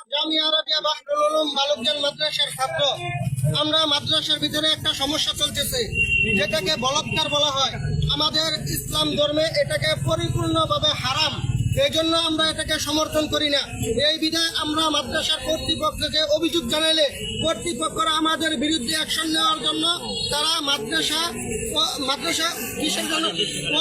আরবিয়া আমরা মাদ্রাসার ভিতরে একটা সমস্যা যেটাকে বলাৎকার বলা হয়। আমাদের ইসলাম ধর্মে এটাকে পরিপূর্ণভাবে হারাম। এই জন্য আমরা এটাকে সমর্থন করি না। এই বিধায় আমরা মাদ্রাসার কর্তৃপক্ষকে অভিযোগ জানাইলে কর্তৃপক্ষরা আমাদের বিরুদ্ধে অ্যাকশন নেওয়ার জন্য তারা মাদ্রাসা মাদ্রাসা কিসের জন্য?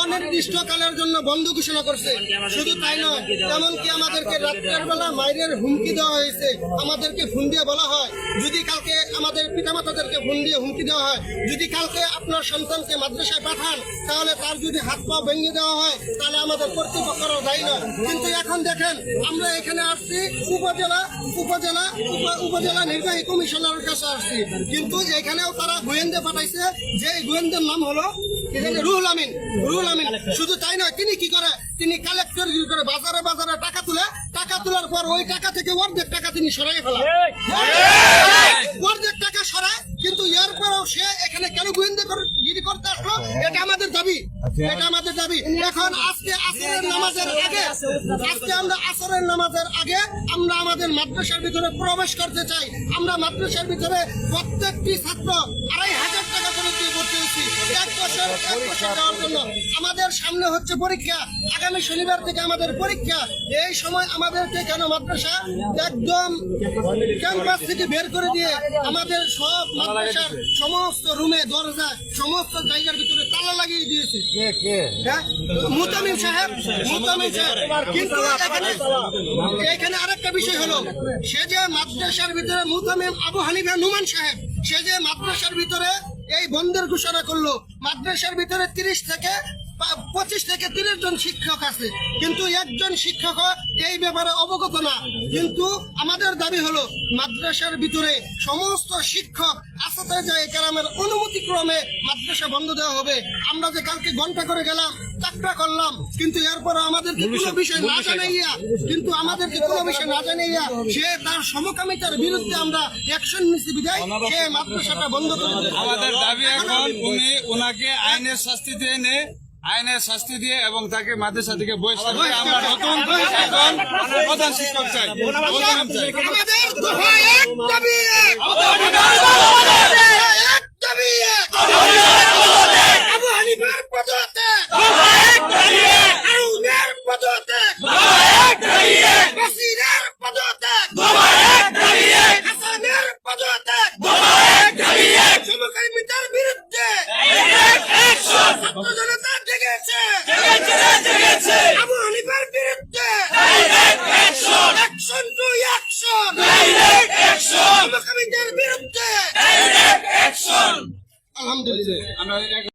অনির্দিষ্টকালের জন্য বন্ধ ঘোষণা করছে। শুধু তাই নয়, এমনকি আমাদেরকে রাত্রের বেলা মাইরের হুমকি দেওয়া হয়েছে। আমাদেরকে ফোন দিয়ে বলা হয়, যদি কালকে আমাদের পিতামাতাদেরকে ফোন দিয়ে হুমকি দেওয়া হয়, যদি কালকে আপনার সন্তানকে মাদ্রাসায় পাঠান, তাহলে তার যদি হাত পা ভেঙে দেওয়া হয়, তাহলে আমাদের কর্তৃপক্ষরাও দায়ী নয়। কিন্তু এখন দেখেন, আমরা এখানে আসছি, উপজেলা উপজেলা উপজেলা নির্বাহী কমিশনারের কাছে আসছি। কিন্তু এখানেও তারা গোয়েন্দা পাঠাইছে, যে গোয়েন্দার নাম হলো এখানে রুহুল আমিন। রুহুল আমিন। শুধু তাই নয়, তিনি কি করে, তিনি কালেক্টর করে বাজারে বাজারে টাকা তুলে, টাকা তোলার পর ওই টাকা থেকে অর্ধেক টাকা তিনি সরাই ফেলা অর্ধেক টাকা সরায় কিন্তু এরপরেও সে এখানে কেন গোয়েন্দা করতে আসলো? এটা আমাদের দাবি। এটা আমাদের দাবি। এখন আজকে আসরের নামাজের আগে আজকে আমরা আসরের নামাজের আগে আমরা আমাদের মাদ্রাসার ভিতরে প্রবেশ করতে চাই। আমরা মাদ্রাসার ভিতরে প্রত্যেকটি ছাত্র আড়াই হাজার টাকা করে দিয়ে ভর্তি হয়েছি। আমাদের সামনে হচ্ছে পরীক্ষা। আগামী শনিবার থেকে আমাদের পরীক্ষা। এই সময় আমাদেরকে কেন মাদ্রাসা একদম ক্যাম্পাস থেকে বের করে দিয়ে আমাদের সব মাদ্রাসার সমস্ত রুমে, দরজা, সমস্ত জায়গার ভিতরে তালা লাগিয়ে দিয়েছে। হ্যাঁ? মুতামিম সাহেব মুতামিম সাহেব। কিন্তু এখানে আরেকটা বিষয় হলো, সে যে মাদ্রাসার ভিতরে মুতামিম আবু হানিফা নুমান সাহেব, সে যে মাদ্রাসার ভিতরে এই বন্ধের ঘোষণা করল। মাদ্রাসার ভিতরে তিরিশ থেকে পঁচিশ থেকে তিরিশ জন শিক্ষক আছে। কিন্তু একজন শিক্ষক এই ব্যাপারে অবগত না। কিন্তু আমাদের দাবি হলো মাদ্রাসার ভিতরে সমস্ত শিক্ষক আসাতে যায় কেরামের অনুমতি ক্রমে মাদ্রাসা বন্ধ দেওয়া হবে। আমরা যে কালকে ঘণ্টা করে গেলাম চাকরা করলাম কিন্তু এরপরে আমাদেরকে কোনো বিষয় না জানাইয়া কিন্তু আমাদেরকে কোনো বিষয় না জানাইয়া সে তার সমকামিতার বিরুদ্ধে আমরা অ্যাকশন নিচ্ছি বিদায়। সে মাদ্রাসাটা বন্ধ করে দেবে। আমাদের দাবি এখন উনি ওনাকে আইনের শাস্তি দিয়ে এনে আইনের শাস্তি দিয়ে এবং তাকে মাদ্রাসা থেকে বহিষ্কার করে আমরা নতুন একজন প্রধান শিক্ষক চাই। চাই আমাদের দোহা এক দাবি এক। এক দাবি এক। আবু হানিফার পদত্যাগ। হারুনের পদত্যাগ। বাসিরের পদত্যাগ। হাসানের পদত্যাগ। সমকামিতার বিরুদ্ধে ছাত্র জনতা জেগেছে আবু হানিফার বিরুদ্ধে অ্যাকশন টু অ্যাকশন সমকামিতার বিরুদ্ধে আলহামদুলিল্লাহ। আমরা